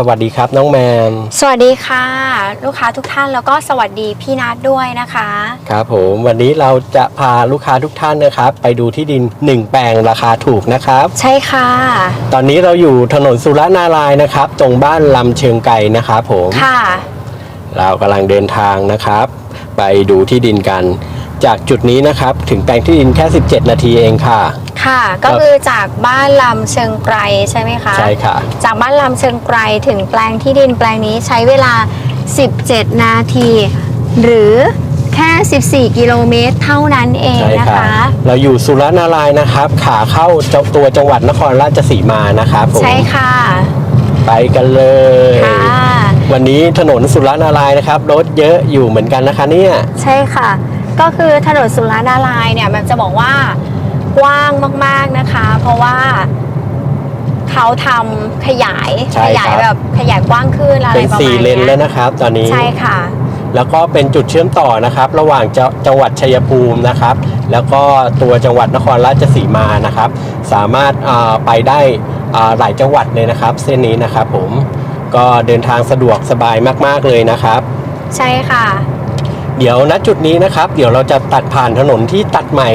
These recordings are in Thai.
ท่านสวัสดีครับน้องแมม สวัสดีค่ะ ลูกค้าทุกท่านแล้วก็สวัสดีพี่นัทด้วยนะคะ ครับผมวันนี้เราจะพาลูกค้าทุกท่านนะครับ ไปดูที่ดิน 1 แปลงราคาถูกนะครับ ใช่ค่ะ ตอนนี้เราอยู่ถนนสุรนารายณ์นะครับ ตรงบ้านลำเชิงไก่นะครับผม ค่ะ เรากำลังเดินทางนะครับ ไปดูที่ดินกัน จากจุดนี้นะครับ ถึงแปลงที่ดินแค่ 17 นาทีเองค่ะ ค่ะ ก็คือจากบ้านลำเชิงไกรใช่ไหมคะ ใช่ค่ะ จากบ้านลำเชิงไกรถึงแปลงที่ดินแปลงนี้ใช้เวลา 17 นาที หรือแค่ 14 กิโลเมตรเท่านั้นเองใช่นะค่ะคะ เราอยู่สุรนารายณ์นะครับ ขาเข้าเจ้าตัวจังหวัดนครราชสีมานะครับผมใช่ค่ะ ไปกันเลยค่ะวันนี้ถนนสุรนารายณ์นะครับ รถเยอะอยู่เหมือนกันนะคะเนี่ย ใช่ค่ะ ก็คือถนนสุรนารายณ์เนี่ยมันจะบอกว่า กว้างมากๆนะคะ เพราะว่าเขาทำขยายใช่ขครับยายแบบขยายกว้างขึ้นอะไรเป็นประมาณสี่เลนนี้ยแล้วนะครับ ตอนนี้ใช่ค่ะ แล้วก็เป็นจุดเชื่อมต่อนะครับ ระหว่างจจังหวัดชัยภูมินะครับ แล้วก็ตัวจังหวัดนครราชสีมานะครับ สามารถอ่าไปได้อ่าหลายจังหวัดเลยนะครับ เส้นนี้นะครับ ผมก็เดินทางสะดวกสบายมาก ๆเลยนะครับ ใช่ค่ะ เดี๋ยวณจุดนี้นะครับ เดี๋ยวเราจะตัดผ่านถนนที่ตัดใหม่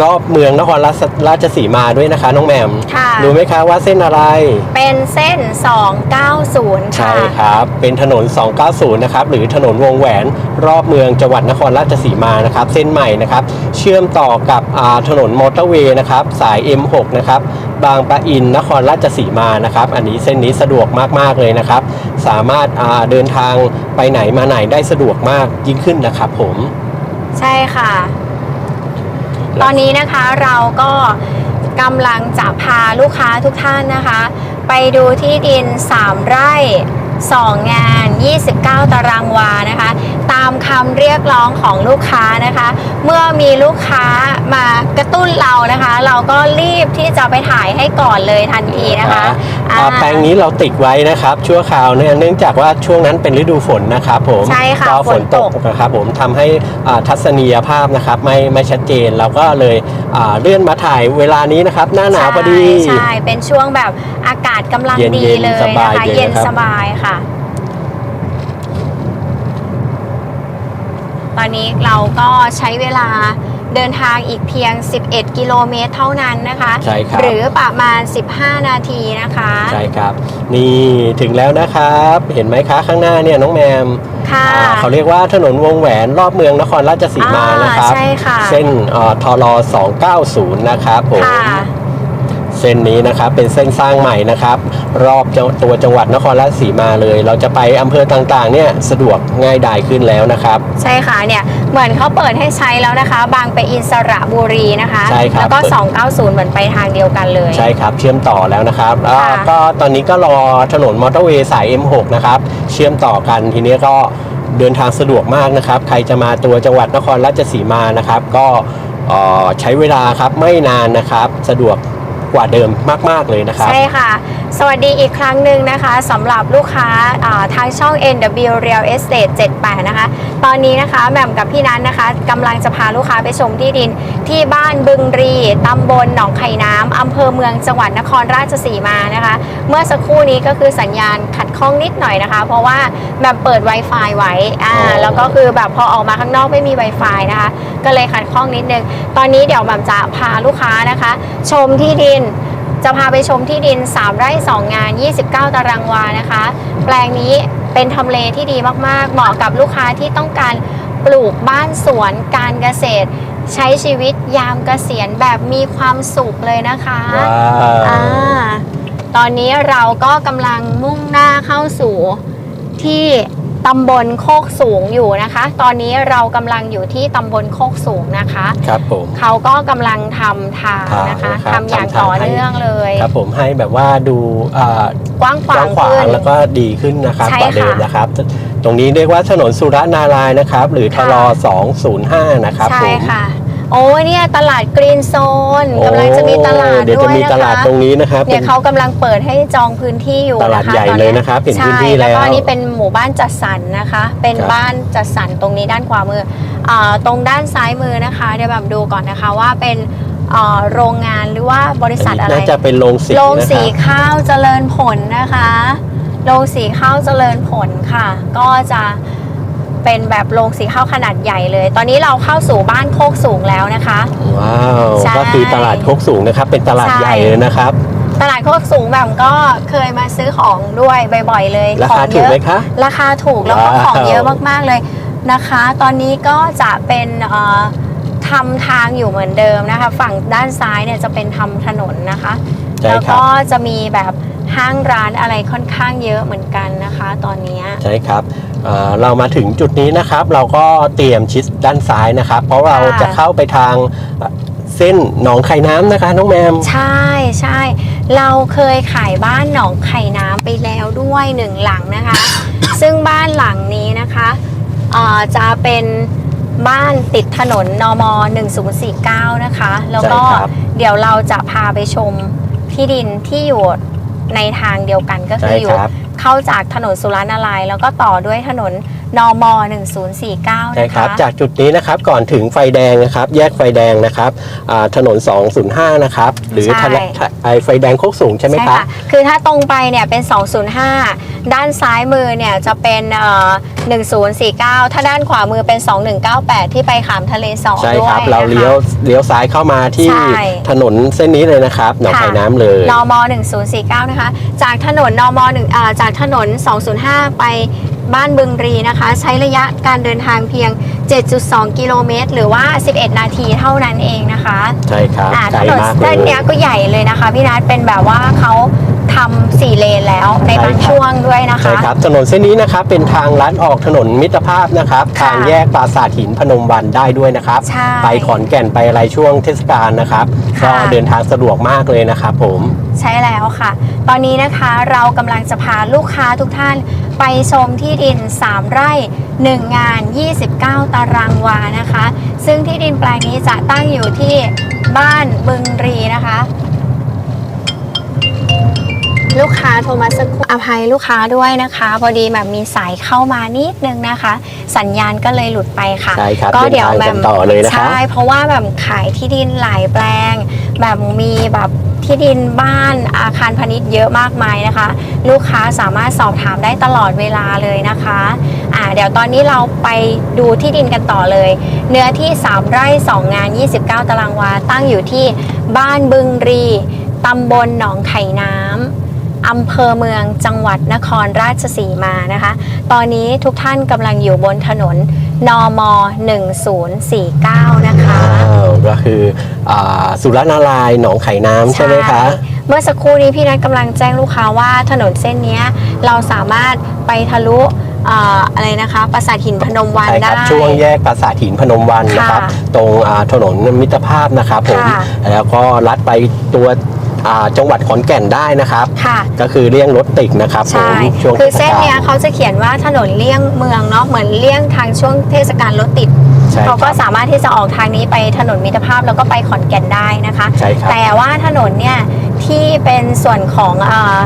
รอบเมืองนครราชราชสีมาด้วยนะคะ น้องแหมมค่ะ รู้ไหมคะว่าเส้นอะไร เป็นเส้น 290 ใช่ค่ะ ครับ เป็นถนน 290 นะครับ หรือถนนวงแหวนรอบเมืองจังหวัดนครราชสีมานะครับ เส้นใหม่นะครับ เชื่อมต่อกับอ่าถนนมอเตอร์เวย์นะครับ สาย M6 นะครับบางปะอินนครราชสีมานะครับ อันนี้เส้นนี้สะดวกมากๆเลยนะครับ สามารถอ่าเดินทางไปไหนมาไหนได้สะดวกมากยิ่งขึ้นนะครับผมใช่ค่ะ ตอนนี้นะคะเราก็กำลังจะพาลูกค้าทุกท่านนะคะ ไปดูที่ดิน 3 ไร่ 2 งาน 29 ตารางวานะคะ ตามคำเรียกร้องของลูกค้านะคะ เมื่อมีลูกค้ามากระตุ้นเรานะคะ เราก็รีบที่จะไปถ่ายให้ก่อนเลยทันทีนะคะอ่าอ่าแปลงนี้เราติดไว้นะครับ ชั่วคราวเนี่ยเนื่องจากว่าช่วงนั้นเป็นฤดูฝนนะครับผมใช่ค่ะก็ฝนฝนตตกกนะครับผมทำให้อ่าทัศนียภาพนะครับไม่ไม่ชัดเจนเราก็เลยอ่าเลื่อนมาถ่ายเวลานี้นะครับ หน้าหนาวพอดี ใช่ใช่ เป็นช่วงแบบอากาศกำลังเย็นๆดีเลยสบายนะคะเลยเย็นนะครับ สบายค่ะ ตอนนี้เราก็ใช้เวลาเดินทางอีกเพียง 11 กิโลเมตรเท่านั้นนะคะใช่ครับหรือประมาณ 15 นาทีนะคะ ใช่ครับ นี่ถึงแล้วนะครับ เห็นไหมคะข้างหน้าเนี่ยน้องแมมค่ะอ่าเขาเรียกว่าถนนวงแหวนรอบเมืองนครราชสีมานะครับอ่าใช่ค่ะเส้นอ่าทร290 นะครับผมค่ะเส้นนี้นะครับ เป็นเส้นสร้างใหม่นะครับ รอบจังตัวจังหวัดนครราชสีมาเลย เราจะไปอำเภอต่างๆ เนี่ยสะดวกง่ายดายขึ้นแล้วนะครับ ใช่ค่ะเนี่ยเหมือนเขาเปิดให้ใช้แล้วนะคะ บางไปอินสระบุรีนะคะ ใช่ครับ แล้วก็ 290 เหมือนไปทางเดียวกันเลย ใช่ครับ เชื่อมต่อแล้วนะครับแล้วค่ะก็ตอนนี้ก็รอถนนมอเตอร์เวย์สาย M6 นะครับ เชื่อมต่อกันทีนี้ก็เดินทางสะดวกมากนะครับ ใครจะมาตัวจังหวัดนครราชสีมานะครับ ก็เอ่อใช้เวลาครับไม่นานนะครับ สะดวก กว่าเดิมมาก ๆ เลยนะครับ ใช่ค่ะ สวัสดีอีกครั้งหนึ่งนะคะสำหรับลูกค้าอ่าทางช่อง NW Real Estate 78 นะคะ ตอนนี้นะคะแหม่มกับพี่นัทนะคะกำลังจะพาลูกค้าไปชมที่ดินที่บ้านบึงรีตำบลหนองไข่น้ำอำเภอเมืองจังหวัดนครราชสีมานะคะ เมื่อสักครู่นี้ก็คือสัญญาณขัดข้องนิดหน่อยนะคะ เพราะว่าแหม่มเปิด Wi-Fi ไว้อ่าอ๋อแล้วก็คือแบบพอออกมาข้างนอกไม่มี Wi-Fi นะคะ ก็เลยขัดข้องนิดนึง ตอนนี้เดี๋ยวแหม่มจะพาลูกค้านะคะ ชมที่ดินจะพาไปชมที่ดิน 3 ไร่ 2 งาน 29 ตารางวานะคะ แปลงนี้เป็นทำเลที่ดีมาก ๆ เหมาะกับลูกค้าที่ต้องการปลูกบ้านสวนการเกษตร ใช้ชีวิตยามเกษียณแบบมีความสุขเลยนะคะว้าอ่าวตอนนี้เราก็กำลังมุ่งหน้าเข้าสู่ที่ ตำบลโคกสูงอยู่นะคะ ตอนนี้เรากำลังอยู่ที่ตำบลโคกสูงนะคะ ครับผมเขาก็กำลังทำทางทางนะคะนะครับทำอย่างทำทางต่อให้เนื่องเลย ครับผมให้แบบว่าดูอ่ากว้างขกวาว้างงขวาขึ้งนแล้วก็ดีขึ้นนะครับใช่กว่าเดิมค่ะนะครับ ตรงนี้เรียกว่าถนนสุรนารายณ์นะครับ หรือทค่ะร205 นะครับใช่ผมค่ะ โอ้ยเนี่ยตลาดกรีนโซนโอ้กำลังจะมีตลาดเดี๋ยวด้จะวยมีนะตลาดคะตรงนี้นะครับเนี่ยเขากำลังเปิดให้จองพื้นที่อยู่ตลาดนะคะใหญ่ตอเลยนะครับเห็นพื้นที่ใช่แล้วก็แล้วอันนี้เป็นหมู่บ้านจัดสรรนะคะ เป็นครับบ้านจัดสรรตรงนี้ด้านขวามืออ่าตรงด้านซ้ายมือนะคะเดี๋ยวแบบดูก่อนนะคะว่าเป็นอ่าโรงงานหรือว่าบริษัทอะไรน่าจะเป็นโรงสีโรงนะคสีรับข้าวเจริญผลนะคะโรงสีข้าวเจริญผลค่ะ ก็จะ เป็นแบบโรงสีข้าวขนาดใหญ่เลย ตอนนี้เราเข้าสู่บ้านโคกสูงแล้วนะคะ ว้าว ใช่ ก็คือตลาดโคกสูงนะครับ เป็นตลาดใช่ใหญ่เลยนะครับ ตลาดโคกสูงแบบก็เคยมาซื้อของด้วยบ่อยๆเลยราของคาเยถูกอะ ไหมคะ ราคาถูกแล้วก็ว้าว ของเยอะมากๆเลยนะคะ ตอนนี้ก็จะเป็นเอ่อทำทางอยู่เหมือนเดิมนะคะ ฝั่งด้านซ้ายเนี่ยจะเป็นทำถนนนะคะ ใช่แล้วครับ ก็จะมีแบบห้างร้านอะไรค่อนข้างเยอะเหมือนกันนะคะ ตอนเนี้ย ใช่ครับเอ่อเรามาถึงจุดนี้นะครับ เราก็เตรียมชิดด้านซ้ายนะครับ เพราะเราค่ะ จะเข้าไปทางเส้นหนองไข่น้ำนะคะ น้องแมม ใช่ใช่เราเคยขายบ้านหนองไข่น้ำไปแล้วด้วยหนึ่งหลังนะคะ ซึ่งบ้านหลังนี้นะคะเอ่อจะเป็นบ้านติดถนนนม1049 นะคะ แล้วก็ใช่ครับ เดี๋ยวเราจะพาไปชม ที่ดินที่อยู่ ในทางเดียวกันก็คืใช่ออยู่ครับเข้าจากถนนสุรนาลายณ์แล้วก็ต่อด้วยถนนนม1049 ใช่นะครัคะบจากจุดนี้นะครับก่อนถึงไฟแดงนะครับ แยกไฟแดงนะครับอ่าถนน 205 นะครับ หรือใช่ทะเลไอไฟแดงโคกสูงใช่ไหมใช่ครับค่ะคือถ้าตรงไปเนี่ยเป็น 205 ด้านซ้ายมือเนี่ยจะเป็นเอ่อ1049 ถ้าด้านขวามือเป็น 2198 ที่ไปขามทะเลสอใช่ด้วยครับ เรานะคะเลี้ยวเลี้ยวซ้ายเข้ามาที่ใช่ถนนเส้นนี้เลยนะครับ หนองค่ะไข่น้ำเลยนม1049นะคะ จากถนนนม1อ่าจากถนน 205 ไป บ้านบึงรีนะคะ ใช้ระยะการเดินทางเพียง 7.2 กิโลเมตร หรือว่า 11 นาทีเท่านั้นเองนะคะใช่ครับอ่าไกลถนนมากเลเส้นยเนี้ยก็ใหญ่เลยนะคะ พี่นัทเป็นแบบว่าเขาทำสี่เลนแล้วในใช่บางครับช่วงด้วยนะคะใช่ครับถนนเส้นนี้นะครับเป็นทางลัดออกถนนมิตรภาพนะครับค่ะทางแยกปราสาทหินพนมวันได้ด้วยนะครับใช่ไปขอนแก่นไปอะไรช่วงเทศกาลนะครับค่ะก็เดินทางสะดวกมากเลยนะครับผมใช่แล้วค่ะ ตอนนี้นะคะเรากำลังจะพาลูกค้าทุกท่านไปชมที่ดิน 3 ไร่ 1 งาน 29 ตารางวานะคะ ซึ่งที่ดินแปลงนี้จะตั้งอยู่ที่บ้านบึงรีนะคะ ลูกค้าโทรมาสักครู่อภัยลูกค้าด้วยนะคะ พอดีแบบมีสายเข้ามานิดนึงนะคะ สัญญาณก็เลยหลุดไปค่ะ ใช่ครับก็เดินเดี๋ยวทางแบกับนต่อเลยนะครับใช่เพราะว่าแบบขายที่ดินหลายแปลง แบบมีแบบ ที่ดินบ้านอาคารพาณิชย์เยอะมากมายนะคะ ลูกค้าสามารถสอบถามได้ตลอดเวลาเลยนะคะอ่าเดี๋ยวตอนนี้เราไปดูที่ดินกันต่อเลย เนื้อที่ 3 ไร่ 2 งาน 29 ตารางวาตั้งอยู่ที่บ้านบึงรีตำบลหนองไข่นา อำเภอเมืองจังหวัดนครราชสีมานะคะ ตอนนี้ทุกท่านกำลังอยู่บนถนนนม 1049 นะคะอ้าวก็คืออาสุรนารายณ์หนองไข่น้ำใช่ไหมคะเมื่อสักครู่นี้พี่นัทกำลังแจ้งลูกค้าว่าถนนเส้นเนี้ยเราสามารถไปทะลุเอ่ออะไรนะคะปราสาทหินพนมวันใช่คได้รับช่วงแยกปราสาทหินพนมวันนะครับค่ะตรงอ่าถนนมิตรภาพนะครับผมค่ะแล้วก็ลัดไปตัวอ่า จังหวัดขอนแก่นได้นะครับค่ะ ก็คือเลี่ยงรถติดนะครับผมใช่ช่วงคือเส้นทศกาลเนี้ยเขาจะเขียนว่าถนนเลี่ยงเมืองเนาะเหมือนเลี่ยงทางช่วงเทศกาลรถติดใช่คเขาก็รับ สามารถที่จะออกทางนี้ไปถนนมิตรภาพแล้วก็ไปขอนแก่นได้นะคะ ใช่ครับแต่ว่าถนนเนี่ยที่เป็นส่วนของอา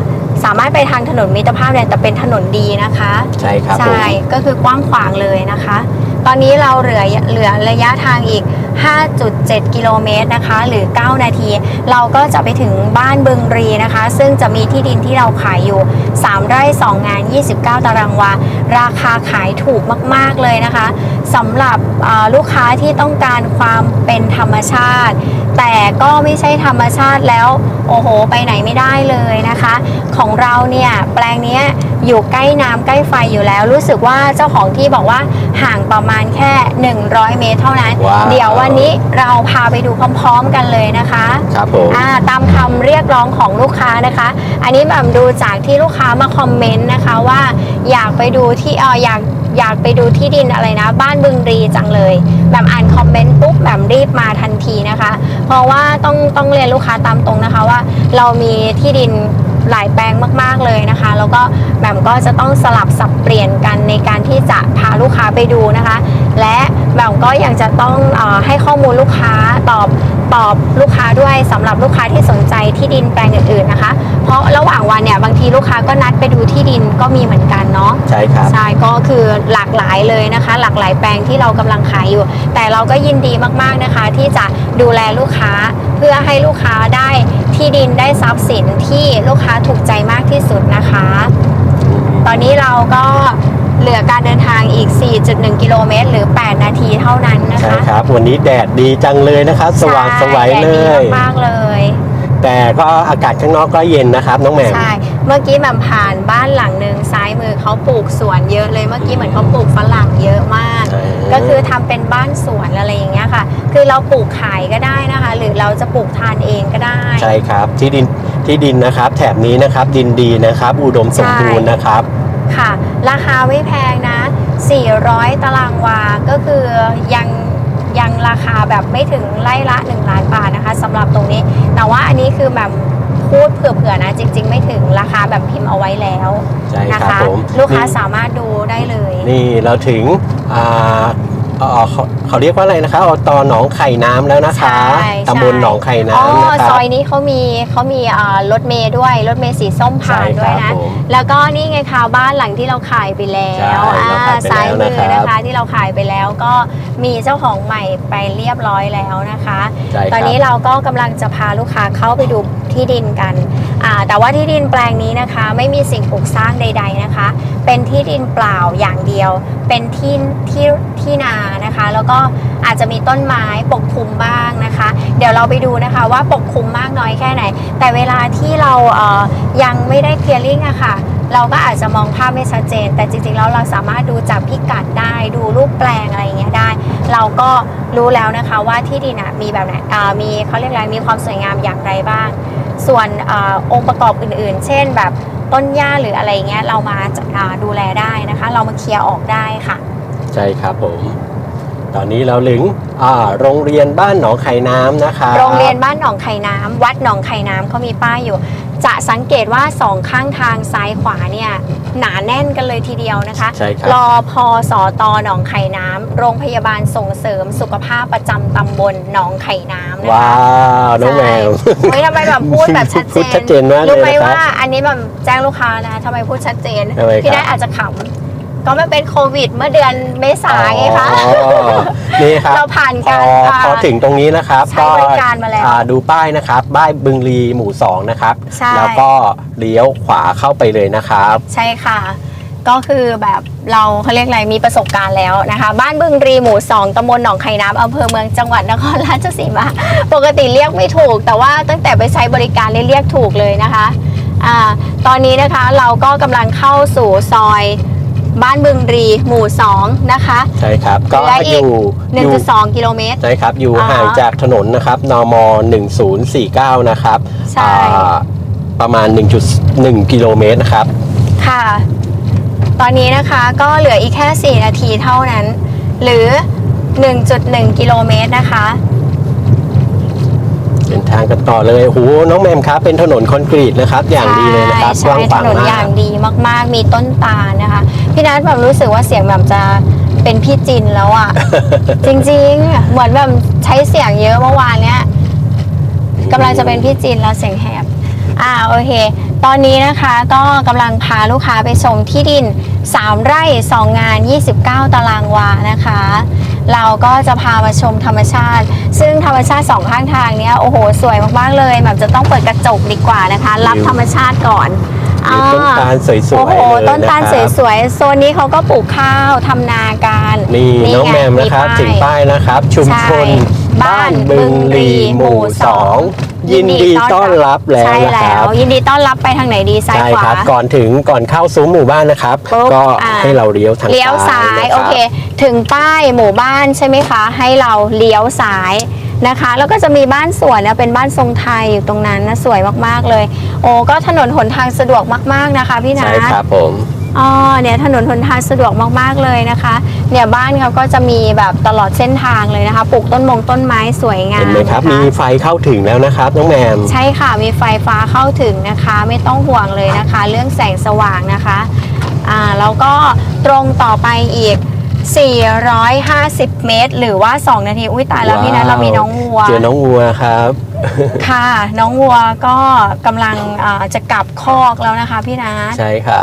สามารถไปทางถนนมิตรภาพเนี่ยแต่เป็นถนนดีนะคะ ใช่ครับผม ใช่ ก็คือกว้างขวางเลยนะคะ ตอนนี้เราเหลือเหลือระยะทางอีก 5.7 กิโลเมตรนะคะ หรือ 9 นาที เราก็จะไปถึงบ้านบึงรีนะคะ ซึ่งจะมีที่ดินที่เราขายอยู่ 3 ไร่ 2 งาน 29 ตารางวา ราคาขายถูกมาก ๆ เลยนะคะสำหรับอ่าลูกค้าที่ต้องการความเป็นธรรมชาติ แต่ก็ไม่ใช่ธรรมชาติแล้ว โอ้โห ไปไหนไม่ได้เลยนะคะ ของเราเนี่ยแปลงเนี้ยอยู่ใกล้น้ำใกล้ไฟอยู่แล้ว รู้สึกว่าเจ้าของที่บอกว่าห่างประมาณแค่ 100 เมตรเท่านั้นว้าวเดี๋ยววันนี้เราพาไปดูพร้อมๆกันเลยนะคะครับผมอ่าตามคำเรียกร้องของลูกค้านะคะ อันนี้แบบดูจากที่ลูกค้ามาคอมเมนต์นะคะว่าอยากไปดูที่เอออยากอยากไปดูที่ดินอะไรนะ บ้านบึงรีจังเลย แบบอ่านคอมเมนต์ปุ๊บแบบรีบมาทันทีนะคะ เพราะว่าต้องต้องเรียนลูกค้าตามตรงนะคะว่า เรามีที่ดินหลายแปลงมาก ๆ เลยนะคะ แล้วก็แบบก็จะต้องสลับสับเปลี่ยนกันในการที่จะพาลูกค้าไปดูนะคะ และ แบบก็ยังจะต้องเออให้ข้อมูลลูกค้าตอบตอบลูกค้าด้วยสำหรับลูกค้าที่สนใจที่ดินแปลงอื่นๆนะคะ เพราะระหว่างวันเนี่ยบางทีลูกค้าก็นัดไปดูที่ดินก็มีเหมือนกันเนาะใช่ครับใช่ก็คือหลากหลายเลยนะคะ หลากหลายแปลงที่เรากำลังขายอยู่ แต่เราก็ยินดีมากๆนะคะ ที่จะดูแลลูกค้าเพื่อให้ลูกค้าได้ที่ดินได้ทรัพย์สินที่ลูกค้าถูกใจมากที่สุดนะคะอืตอนนี้เราก็ เหลือการเดินทางอีก 4.1 กิโลเมตร หรือ 8 นาทีเท่านั้นนะใช่คะครับ วันนี้แดดดีจังเลยนะครับ สว่างสวัยใช่เลแดดดียมากๆเลย แต่ก็อากาศข้างนอกก็เย็นนะครับ น้องแหม่ม ใช่ เมื่อกี้แบบผ่านบ้านหลังหนึ่งซ้ายมือเขาปลูกสวนเยอะเลย เมื่อกี้เหมือนเขาปลูกฝรั่งเยอะมากใช่ก็คือทำเป็นบ้านสวนอะไรอย่างเงี้ยค่ะ คือเราปลูกขายก็ได้นะคะ หรือเราจะปลูกทานเองก็ได้ ใช่ครับที่ดินที่ดินนะครับ แถบนี้นะครับดินดีนะครับ อุดมสมบูรณ์นะครับ ค่ะ ราคาไม่แพงนะ 400 ตารางวา ก็คือยังยังราคาแบบไม่ถึงไร่ละ 1 ล้านบาทนะคะสำหรับตรงนี้ แต่ว่าอันนี้คือแบบพูดเผื่อๆนะ จริง ๆ ไม่ถึงราคาแบบพิมพ์เอาไว้แล้วใช่นะครับคะ ผม ลูกค้านี่สามารถดูได้เลย นี่เราถึงอ่า เอ่อเขาเขาเรียกว่าอะไรนะคะอตหนองไข่น้ำแล้วนะคะใช่ตำบลหนองไข่อ๋อน้ำนะคซรับอยนี้เขามีเขามีอ่ารถเมย์ด้วยรถเมย์สีส้มผ่านใช่ด้วยครันะ บผมแล้วก็นี่ไงคะบ้านหลังที่เราขายไปแล้ใช่วเราขายไปซ้ายแล้วมือนะครับนะคะที่เราขายไปแล้วก็มีเจ้าของใหม่ไปเรียบร้อยแล้วนะคะ ใช่ครับ ตอนนี้เราก็กำลังจะพาลูกค้าเข้าไปดูที่ดินกันอ่า แต่ว่าที่ดินแปลงนี้นะคะ ไม่มีสิ่งปลูกสร้างใด ๆนะคะ เป็นที่ดินเปล่าอย่างเดียว เป็นที่ที่ที่นานะคะ แล้วก็อาจจะมีต้นไม้ปกคลุมบ้างนะคะ เดี๋ยวเราไปดูนะคะว่าปกคลุมมากน้อยแค่ไหน แต่เวลาที่เราเอ่อยังไม่ได้เคลียร์ลิงอะค่ะเราก็อาจจะมองภาพไม่ชัดเจน แต่จริงๆแล้วเราสามารถดูจากพิกัดได้ดูรูปแปลงอะไรอย่างเงี้ยได้ เราก็รู้แล้วนะคะว่าที่ดินมีแบบไหนมีเขาเรียกอะไรมีความสวยงามอย่างไรบ้าง ส่วนอาองค์ประกอบอื่นๆ เช่นแบบต้นหญ้าหรืออะไรเงี้ยเรามาจัดอ่าดูแลได้นะคะ เรามาเคลียร์ออกได้ค่ะ ใช่ครับผมตอนนี้เราถึงอ่าโรงเรียนบ้านหนองไข่น้ำนะคะ โรงเรียนบ้านหนองไข่น้ำวัดหนองไข่น้ำเขามีป้ายอยู่ จะสังเกตว่าสองข้างทางซ้ายขวาเนี่ยหนาแน่นกันเลยทีเดียวนะคะใช่ครับ รอพอสอตอหนองไข่น้ำโรงพยาบาลส่งเสริมสุขภาพประจำตำบลหนองไข่น้ำนะคะว้าวน้องแมว ใช่เฮ้ยทำไมแบบพูดแบบชัดเจพูดนชัดเจนมากเลยรู้ไหมนะครับว่าอันนี้แบบแจ้งลูกค้านะทำไมพูดชัดเจนทำไมครับ พี่ได้อาจจะขำ ก็มันเป็นโควิดเมื่อเดือนเมษาไงคะ อ๋อนี่ครับเราผ่านพกาอรพอถึงตรงนี้นะครับใช้บริการมาแล้วอ่ดูป้ายนะครับบ้านบึงรีหมู่สองนะครับ ใช่ แล้วก็เลี้ยวขวาเข้าไปเลยนะครับ ใช่ค่ะ ก็คือแบบเราเขาเรียกอะไรมีประสบการณ์แล้วนะคะ บ้านบึงรีหมู่2ตำบลหนองไข่น้ำอำเภอเมืองจังหวัดนครราชสีมา ปกติเรียกไม่ถูก แต่ว่าตั้งแต่ไปใช้บริการเนี่ยเรียกถูกเลยนะคะอ่าตอนนี้นะคะเราก็กำลังเข้าสู่ซอย บ้านบึงรีหมู่ 2 นะคะใช่ครับ ก็เหลือออีกยู่อยู่1.2 กิโลเมตรใช่ครับ อยู่อ่าห่างจากถนนนะครับนม 1049 นะครับใช่อ่าประมาณ 1.1 กิโลเมตรนะครับ ค่ะ ตอนนี้นะคะก็เหลืออีกแค่ 4 นาทีเท่านั้น หรือ 1.1 กิโลเมตรนะคะเดิน ทางกันต่อเลยโอ้โหน้องแมมครับเป็นถนนคอนกรีตนะครับ อย่างดีเลยนะครับใช่กว้างขถวางนนอมาย่าก งดีมากๆ มีต้นตาลนะคะ พี่นัทแบบรู้สึกว่าเสียงแบบจะเป็นพี่จินแล้วอะ่ะ จริงๆ เหมือนแบบใช้เสียงเยอะเมื่อวานเนี้ยกำลังจะเป็นพี่จินแล้วเสียงแหบ อ่าโอเค ตอนนี้นะคะก็กำลังพาลูกค้าไปชมที่ดิน 3 ไร่ 2 งาน 29 ตารางวานะคะ เราก็จะพามาชมธรรมชาติ ซึ่งธรรมชาติสองข้างทางเนี้ยโอ้โหสวยมากๆเลยแบบจะต้องเปิดกระจกดีกว่านะคะ รับธรรมชาติก่อนมีต้นตาลสวยโอ้ๆโหเลยต้นตาลนะครับสวยๆโซนนี้เขาก็ปลูกข้าวทำนากันนี่น้องไแมมนะครับป้ายถึงป้ายนะครับ ชุมชนใช่ บ้านบึงรีหมู่สองยินดีต้อนรับแล้วใช่นะคแล้รับวยินดีต้อนรับไปทางไหนดีซ้ายใช่ขวา ครับก่อนถึงก่อนเข้าซุ้มหมู่บ้านนะครับ ปุ๊บก็อ่า ให้เราเลี้ยวทางเลี้ยวซ้ายนะรับโอเค ถึงป้ายหมู่บ้านใช่ไหมคะ ให้เราเลี้ยวซ้ายนะคะ แล้วก็จะมีบ้านสวนนะเป็นบ้านทรงไทยอยู่ตรงนั้นนะสวยมากๆเลย โอ้ก็ถนนหนทางสะดวกมากๆนะคะพี่นัใช่ทครับผม อ๋อเนี่ยถนนหนทางสะดวกมากๆเลยนะคะ เนี่ยบ้านเขาก็จะมีแบบตลอดเส้นทางเลยนะคะ ปลูกต้นมงต้นไม้สวยงามเห็นไหมครับ นะะมีไฟเข้าถึงแล้วนะครับน้องแมม ใช่ค่ะมีไฟฟ้าเข้าถึงนะคะ ไม่ต้องห่วงเลยนะคะ เรื่องแสงสว่างนะคะอ่าแล้วก็ตรงต่อไปอีก 450 เมตร หรือว่า 2 นาที อุ้ยตายแล้วพี่นัทว้าว เรามีน้องวัว เจอน้องวัวครับ ค่ะ น้องวัวก็กำลังอ่าจะกลับคอกแล้วนะคะพี่นัทใช่ค่ะ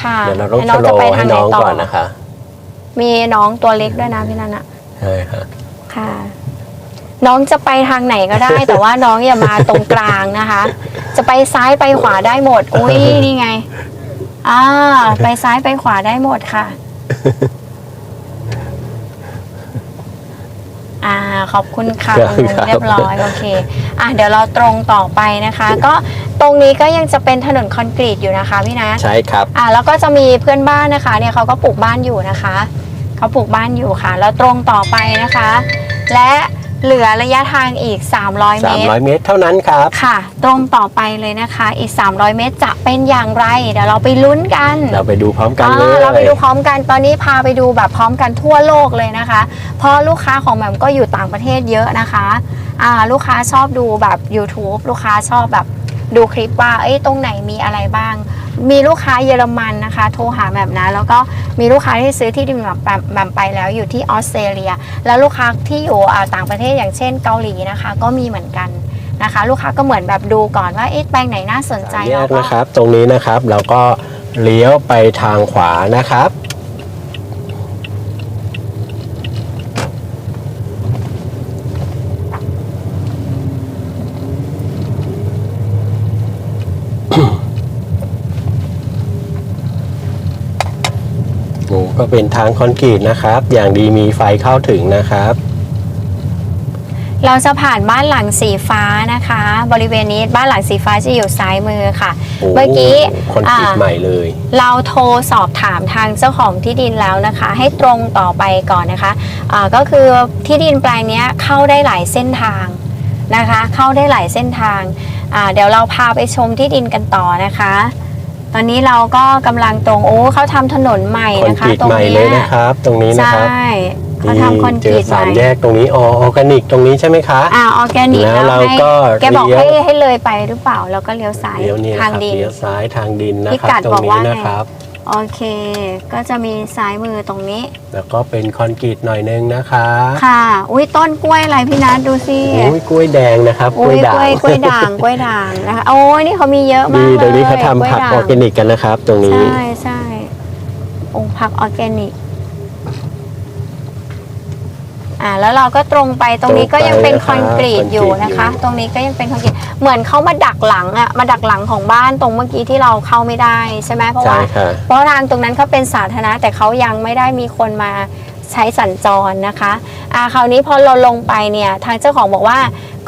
ค่ะเดี๋ยวเราต้องให้ชะลจะอไปให้ทางไหนน้องต่อก่อนนะคะ มีน้องตัวเล็กด้วยนะพี่นัทอะใช่ค่ะค่ะ น้องจะไปทางไหนก็ได้ แต่ว่าน้องอย่ามาตรงกลางนะคะ จะไปซ้ายไปขวาได้หมด อุ้ยนี่ไง อ่า ไปซ้ายไปขวาได้หมดค่ะ อ่าขอบคุณค่ะครับคุณลุงเรียบร้อยโอเคอะเดี๋ยวเราตรงต่อไปนะคะ ก็ตรงนี้ก็ยังจะเป็นถนนคอนกรีตอยู่นะคะพี่นะใช่ครับ อ่าแล้วก็จะมีเพื่อนบ้านนะคะเนี่ยเขาก็ปลูกบ้านอยู่นะคะเขาปลูกบ้านอยู่ค่ะ แล้วตรงต่อไปนะคะ และ เหลือระยะทางอีก 300 เมตร 300 เมตรเท่านั้นครับ ค่ะ ตรงต่อไปเลยนะคะ อีก 300 เมตรจะเป็นอย่างไร เดี๋ยวเราไปลุ้นกัน เราไปดูพร้อมกันเลอ่ายเราไปดูพร้อมกัน ตอนนี้พาไปดูแบบพร้อมกันทั่วโลกเลยนะคะ เพราะลูกค้าของแหม่มก็อยู่ต่างประเทศเยอะนะคะ อ่า ลูกค้าชอบดูแบบ YouTube ลูกค้าชอบแบบดูคลิปว่า เอ้ย ตรงไหนมีอะไรบ้าง มีลูกค้าเยอรมันนะคะ โทรหาแบบนะแล้วก็มีลูกค้าที่ซื้อที่ดินแบบแบบแบบไปแล้วอยู่ที่ออสเตรเลีย แล้วลูกค้าที่อยู่อ่าต่างประเทศอย่างเช่นเกาหลีนะคะ ก็มีเหมือนกันนะคะ ลูกค้าก็เหมือนแบบดูก่อนว่าเอ๊ะแปลงไหนน่าสนใจแยแล้วกก็นะครับ ตรงนี้นะครับเราก็เลี้ยวไปทางขวานะครับ ก็เป็นทางคอนกรีตนะครับ อย่างดีมีไฟเข้าถึงนะครับ เราจะผ่านบ้านหลังสีฟ้านะคะ บริเวณนี้บ้านหลังสีฟ้าจะอยู่ซ้ายมือค่ะ โอ้เมื่อกี้คอนกรีตอ่า ใหม่เลย เราโทรสอบถามทางเจ้าของที่ดินแล้วนะคะ ให้ตรงต่อไปก่อนนะคะอ่าก็คือที่ดินแปลงเนี้ยเข้าได้หลายเส้นทางนะคะ เข้าได้หลายเส้นทางอ่าเดี๋ยวเราพาไปชมที่ดินกันต่อนะคะ ตอนนี้เราก็กำลังตรงโอ้เขาทำถนนใหม่คอนนะกคะ รีตตรงใหม่เลเนี้ยยนะครับ ตรงนี้นะใช่ครับเขาทำคอนกเจรีอตใหสามม่แยกตรงนี้ออออร์แกนิกตรงนี้ใช่ไหมคะ อ่าออร์แกนิกแล้วแล้วเราให้ก็แกบอกเลี้ยวให้ให้เลยไปหรือเปล่า แล้วก็เลี้ยวซ้ายเลี้ยวนี่นะทางครับดิน เลี้ยวซ้ายทางดินนะพิครับกัดตรงบอกนี้ว่าไง นะครับ โอเค ก็จะมีซ้ายมือตรงนี้ แล้วก็เป็นคอนกรีตหน่อยนึงนะคะค่ะ อุ้ยต้นกล้วยอะไรพี่นัทดูสิโอ้ยกล้วยแดงนะครับกล้อุ้วยยด่ากล้วยงกล้วยด่างกล้วยด่างนะคะโอ้ยนี่เขามีเยอะมากดีเลยเดี๋ยวนี้เขาทำผักล้วยอด่อร์แกนิกกันนะครับ ตรงนี้ ใช่ใช่องค์ผักออร์แกนิก อ่าแล้วเราก็ตรงไปตรงนี้ก็ยังเป็นคอนกรีตอยู่นะคะ ตรงนี้ก็ยังเป็นคอนกรีตเหมือนเขามาดักหลังอะมาดักหลังของบ้านตรงเมื่อกี้ที่เราเข้าไม่ได้ใช่ไหมเพราะใช่ว่าค่ะเพราะทางตรงนั้นเขาเป็นสาธารณะแต่เขายังไม่ได้มีคนมา ใช้สัญจรนะคะอ่าคราวนี้พอเราลงไปเนี่ยทางเจ้าของบอกว่า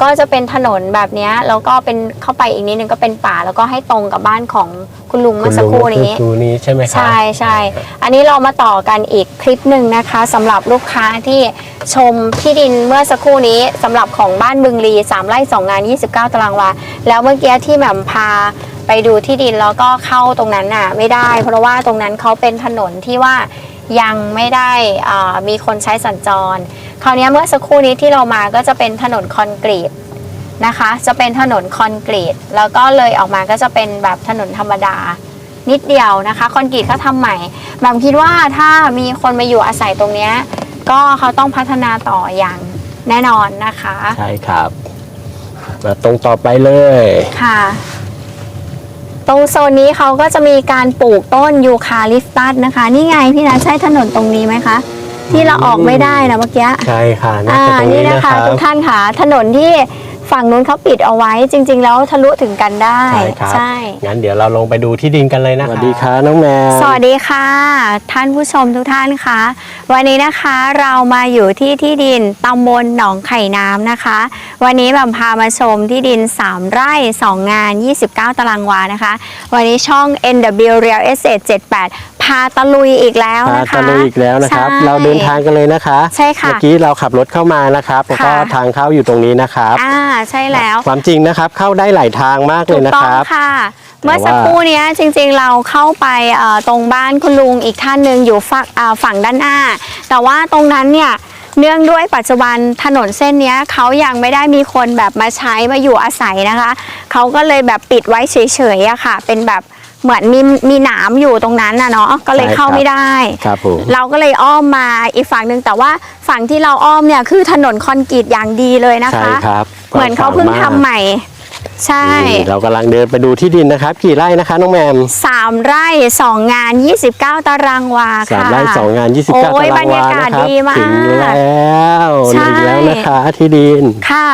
ก็จะเป็นถนนแบบเนี้ยแล้วก็เป็นเข้าไปอีกนิดนึงก็เป็นป่าแล้วก็ให้ตรงกับบ้านของคุณลุงคุเมื่ณอสักลุงครู่ก็คือนี้ครูนี้ใช่ไหมคะใช่ใช่อันนี้เรามาต่อกันอีกคลิปหนึ่งนะคะสำหรับลูกค้าที่ชมที่ดินเมื่อสักครู่นี้สำหรับของบ้านบึงลี3ไร่2งาน 29 ตารางวาแล้วเมื่อกี้ที่แหม่มพาไปดูที่ดินแล้วก็เข้าตรงนั้นน่ะไม่ได้ เพราะว่าตรงนั้นเขาเป็นถนนที่ว่า ยังไม่ได้อ่ามีคนใช้สัญจร คราวนี้เมื่อสักครู่นี้ที่เรามาก็จะเป็นถนนคอนกรีตนะคะ จะเป็นถนนคอนกรีต แล้วก็เลยออกมาก็จะเป็นแบบถนนธรรมดา นิดเดียวนะคะคอนกรีตเขาทำใหม่แหม่มคิดว่าถ้ามีคนมาอยู่อาศัยตรงเนี้ยก็เขาต้องพัฒนาต่ออย่างแน่นอนนะคะ ใช่ครับ มาตรงต่อไปเลยค่ะ ตรงโซนนี้เขาก็จะมีการปลูกต้นยูคาลิปตัสนะคะ นี่ไงพี่นะใช่ถนนตรงนี้ไหมคะ ที่เราออกไม่ได้นะเมื่อกี้ ใช่ค่ะน่าอ่าจะตรงนี่นี้นะนะคะครับ ทุกท่านค่ะถนนที่ ฝั่งนู้นเขาปิดเอาไว้จริง ๆ แล้วทะลุถึงกันได้ใช่ครับใช่งั้นเดี๋ยวเราลงไปดูที่ดินกันเลยนะคะสวัสดีค่ะน้องแมวสวัสดีค่ะ ท่านผู้ชมทุกท่านคะวันนี้นะคะเรามาอยู่ที่ที่ดินตำบลหนองไข่น้ำนะคะ วันนี้แบบพามาชมที่ดิน 3 ไร่ 2 งาน 29 ตารางวานะคะ วันนี้ช่อง NW Real Estate 78 พาตะลุยอีกแล้วพานะคะ ตะลุยอีกแล้วนะครับ ใช่เราเดินทางกันเลยนะคะใช่ค่ะเมื่อกี้เราขับรถเข้ามานะครับแล้วก็ค่ะ ทางเข้าอยู่ตรงนี้นะครับอ่าใช่แล้ว ความจริงนะครับเข้าได้หลายทางมากเลถูยกนะต้อคงรับ ค่ะแต่เมื่อสักว่าครู่เนี้ยจริงๆเราเข้าไปเอ่อตรงบ้านคุณลุงอีกท่านหนึ่งอยู่ฝั่งอ่าฝั่งด้านหน้า แต่ว่าตรงนั้นเนี่ยเนื่องด้วยปัจจุบันถนนเส้นเนี้ยเขายังไม่ได้มีคนแบบมาใช้มาอยู่อาศัยนะคะ เขาก็เลยแบบปิดไว้เฉยๆอะค่ะ เป็นแบบ เหมือนมีมีหนามอยู่ตรงนั้นนะเนาะก็เลยใช่เข้าครับไม่ได้ ครับผม เราก็เลยอ้อมมาอีกฝั่งหนึ่งแต่ว่าฝั่งที่เราอ้อมเนี่ยคือถนนคอนกรีตอย่างดีเลยนะใช่คะ ครับเหมือนเขาเพิ่งทำใหม่ ใช่ นี่เรากำลังเดินไปดูที่ดินนะครับ กี่ไร่นะคะน้องแมมสามไร่สองงาน 29 ตารางวาสามค่ะ ไร่สองงาน29โอ้ตายรางบรรยาวากาศนะครับดีมากถึงแล้วใช่ ถึงแล้วนะคะที่ดิน ค่ะ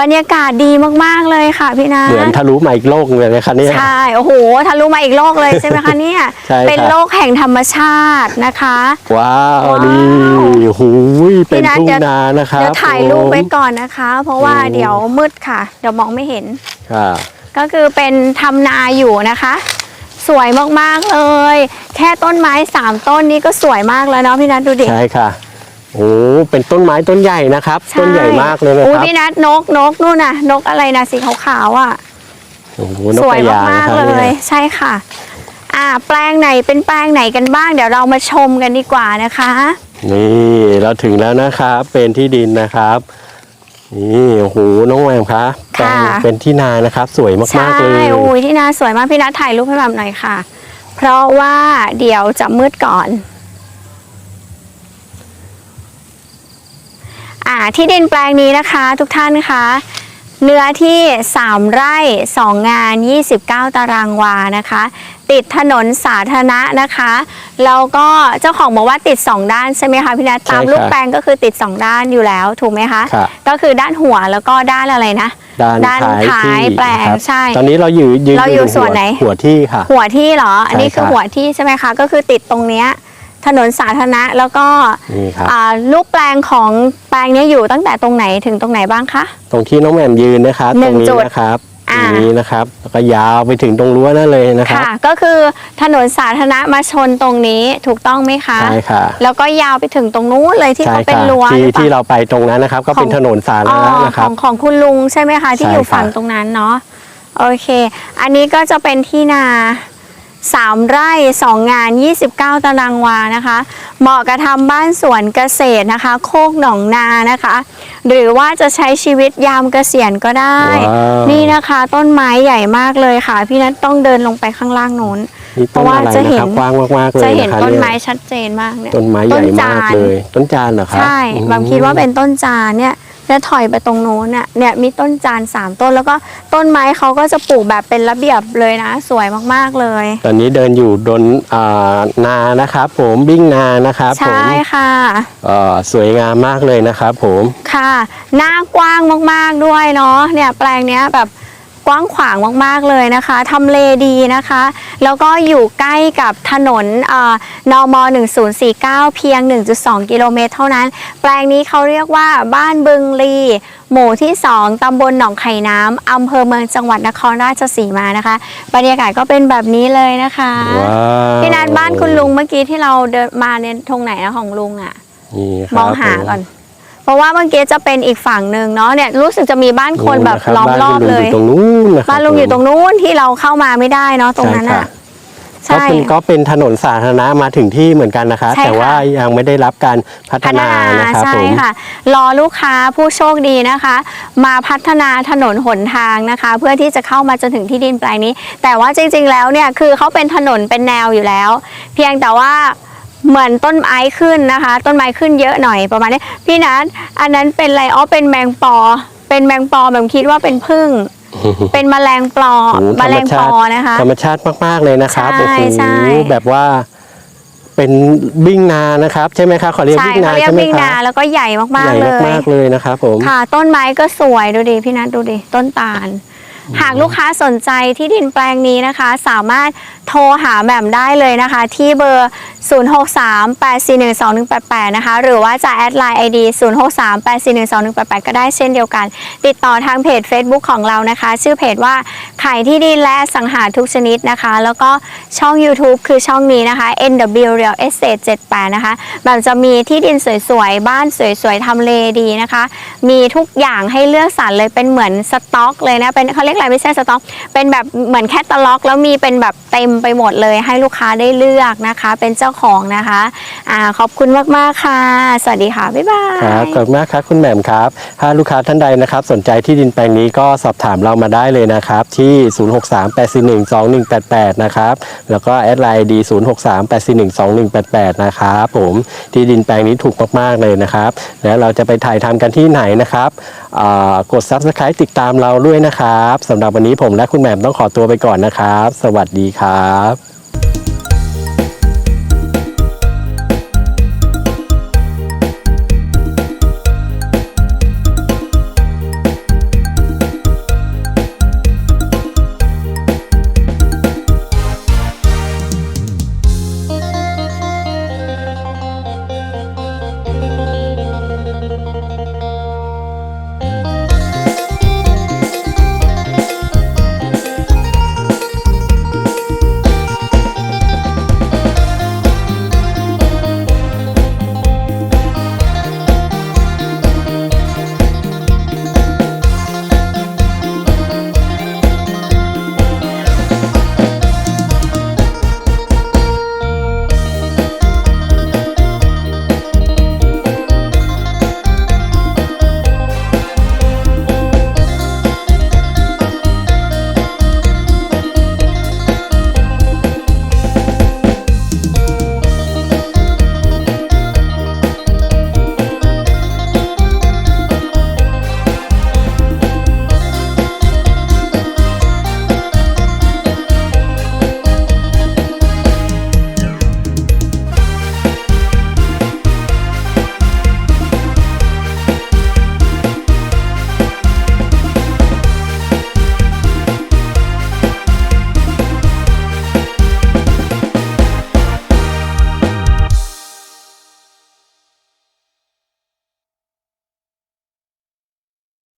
บรรยากาศดีมากๆเลยค่ะพี่นัทเหมือนทะลุมาอีกโลกเลยนะคะเนี่ยใช่โอ้โหทะลุมาอีกโลกเลยใช่ไหมคะเนี่ยใช่ครับเป็นโลกแห่งธรรมชาตินะคะ ว้าวว้าวนี่หูยเป็นพี่นัททุ่งเดี๋ยวนานะครับเดี๋ยวถ่ายรูปไว้ผมก่อนนะคะ เพราะว่าอืมเดี๋ยวมืดค่ะ เดี๋ยวมองไม่เห็นค่ะก็คือเป็นทำนาอยู่นะคะ สวยมากๆเลย แค่ต้นไม้สามต้นนี้ก็สวยมากแล้วเนาะพี่นัทดูดิใช่ค่ะ โอ้เป็นต้นไม้ต้นใหญ่นะครับ ต้นใหญ่มากเลยนะอุ้คยรับพี่นัทนกนกนู่นน่ะ นกอะไรนะสีขาวๆอะโอ้โหนกสวยกระยางมานะกครับๆเลยเนี่ยใช่ค่ะ อ่า แปลงไหนเป็นแปลงไหนกันบ้าง เดี๋ยวเรามาชมกันดีกว่านะคะ นี่เราถึงแล้วนะครับ เป็นที่ดินนะครับนี่โอ้โหน้องแหวมครับแปลงค่ะเป็นที่นานะครับ สวยใช่มากๆเลยโอ้ยที่นาสวยมากพี่นัทถ่ายรูปให้แบบหน่อยค่ะ เพราะว่าเดี๋ยวจะมืดก่อน อ่าที่ดินแปลงนี้นะคะทุกท่านคะเนื้อที่ 3 ไร่ 2 งาน 29 ตารางวานะคะ ติดถนนสาธารณะนะคะ แล้วก็เจ้าของบอกว่าติด 2 ด้านใช่ไหมคะพี่นัทตามรูปแปลงก็คือติด 2 ด้านอยู่แล้วถูกไหมคะค่ะก็คือด้านหัวแล้วก็ด้านอะไรนะ ด้านด้านท้ายท้ายที่แปลงนะครับใช่ ตอนนี้เราอยู่ยืนเราอยู่ตรงส่วนไหน หัวที่ค่ะ หัวที่เหรอ อันนี้ใช่คือครับ หัวที่ใช่ไหมคะ ก็คือติดตรงเนี้ย ถนนสาธารณะแล้วก็นี่ครับ อ่าลูกแปลงของแปลงเนี้ยอยู่ตั้งแต่ตรงไหนถึงตรงไหนบ้างคะ ตรงที่น้องแหม่มยืนนะครับหตนึ่รงงนี้จุดนะครับตอ่า รงนี้นะครับ แล้วก็ยาวไปถึงตรงรั้วนั่นเลยนะครับค่ะก็คือถนนสาธารณะมาชนตรงนี้ถูกต้องไหมคะ ใช่ค่ะแล้วก็ยาวไปถึงตรงนู้นเลยที่ใช่เขาเป็นค่ะรั้วที่หรือเปล่าที่เราไปตรงนั้นนะครับ ก็เป็นของ ถนนสาธารอ๋อณะนะคขรัอบ งของคุณลุงใช่ไหมคะ ที่ใช่อยู่ค่ะฝั่งตรงนั้นเนาะโอเค อันนี้ก็จะเป็นที่นา สามไร่สองงาน 29 ตารางวานะคะ เหมาะกับทำบ้านสวนเกษตรนะคะ โคกหนองนานะคะ หรือว่าจะใช้ชีวิตยามเกษียณก็ได้ ว้าวนี่นะคะต้นไม้ใหญ่มากเลยค่ะ พี่นัทต้องเดินลงไปข้างล่างโน้น นี่เพต้นราะว่าอะไรจะเห็นะคน รับกว้างมากๆเลยจะเห็นนะคะต้นเยไม้ชัดเจนมากเนี่ยต้นไม้ใหญ่จมากนเลย ต้นจานเหรอครับใช่อืมบางคิดว่าเป็นต้นจานเนี่ย แล้วถอยไปตรงโน้นน่ะเนี่ยมีต้นจานสามต้นแล้วก็ต้นไม้เขาก็จะปลูกแบบเป็นระเบียบเลยนะ สวยมากๆเลย ตอนนี้เดินอยู่บนอ่านานะครับผมบิ้งนานะครับผมใช่ค่ะเอ่อสวยงามมากเลยนะครับผมค่ะ หน้ากว้างมากๆด้วยเนาะเนี่ยแปลงเนี้ยแบบ กว้างขวางมากๆเลยนะคะทำเลดีนะคะ แล้วก็อยู่ใกล้กับถนนเอ่อนม 1049 เพียง 1.2 กิโลเมตรเท่านั้น แปลงนี้เขาเรียกว่าบ้านบึงลีหมู่ที่ 2ตำบลหนองไข่น้ำอำเภอเมืองจังหวัดนครราชสีมานะคะ บรรยากาศก็เป็นแบบนี้เลยนะคะว้าวพี่นัทบ้านคุณลุงเมื่อกี้ที่เราเดินมาเนี่ยตรงไหนนะของลุงอะ่ะนี่ครับมองหาผมก่อน เพราะว่าเมื่อกี้จะเป็นอีกฝั่งหนึ่งเนาะเนี่ยรู้สึกจะมีบ้านคนแบบะล้อมรอบเลย บ้านคุณลุงอยู่ตรงนู้นนะครับบ้านลุงอยู่ตรงนู้นที่เราเข้ามาไม่ได้เนาะตรงนั้นใช่อะค่ะก็ใช่เป็นก็เป็นถนนสาธารณะมาถึงที่เหมือนกันนะคะ ใช่ค่ะ แต่ว่ายังไม่ได้รับการพัฒพัฒนานานะครับใช่ผมค่ะ รอลูกค้าผู้โชคดีนะคะ มาพัฒนาถนนหนทางนะคะ เพื่อที่จะเข้ามาจนถึงที่ดินแปลงนี้ แต่ว่าจริงๆแล้วเนี่ยคือเขาเป็นถนนเป็นแนวอยู่แล้ว เพียงแต่ว่า เหมือนต้นไม้ขึ้นนะคะ ต้นไม้ขึ้นเยอะหน่อยประมาณนี้ พี่นัทอันนั้นเป็นอะไรอ๋อเป็นแมงปอ เป็นแมงปอแบบคิดว่าเป็นพึ่ง เป็นแมลงปลอโอ้โหแมลงปอนะคะ ธรรมชาติมากๆเลยนะครับใช่โอ้โหใช่แบบว่าเป็นบิ้งนานะครับใช่ไหมครับขอเรียกใช่บิ้งนาเขาเรียกใช่ไหมวิ่งคนารับแล้วก็ใหญ่มากใหญ่ๆเลยมากๆเลยนะครับผมค่ะ ต้นไม้ก็สวยดูดิพี่นัทดูดิต้นตาล หากลูกค้าสนใจที่ดินแปลงนี้นะคะ สามารถโทรหาแหม่มได้เลยนะคะ ที่เบอร์ 0638412188 นะคะ หรือว่าจะแอดไลน์ ID 0638412188 ก็ได้เช่นเดียวกัน ติดต่อทางเพจ Facebook ของเรานะคะ ชื่อเพจว่าขายที่ดินและสังหาทุกชนิดนะคะ แล้วก็ช่อง YouTube คือช่องนี้นะคะ NW Real Estate 78 นะคะแบบจะมีที่ดินสวยๆ บ้านสวยๆทำเลดีนะคะ มีทุกอย่างให้เลือกสรรเลยเป็นเหมือนสต็อกเลยนะเป็นเขาเรียกอะไรไม่ใช่สต็อก เป็นแบบเหมือนแคตตาล็อก แล้วมีเป็นแบบเต็มไปหมดเลย ให้ลูกค้าได้เลือกนะคะ เป็นเจ้าของนะคะอ่าขอบคุณมากๆค่ะ สวัสดีค่ะ บ๊ายบาย ครับขอบคุณมากครับคุณแหม่มครับ ถ้าลูกค้าท่านใดนะครับ สนใจที่ดินแปลงนี้ก็สอบถามเรามาได้เลยนะครับ ที่ 0638412188 นะครับ แล้วก็แอดไลน์ดี0638412188 นะครับผมที่ดินแปลงนี้ถูกมากๆเลยนะครับ แล้วเราจะไปถ่ายทำกันที่ไหนนะครับอ่ากด Subscribe ติดตามเราด้วยนะครับสำหรับวันนี้ผมและคุณแหม่มต้องขอตัวไปก่อนนะครับ สวัสดีครับ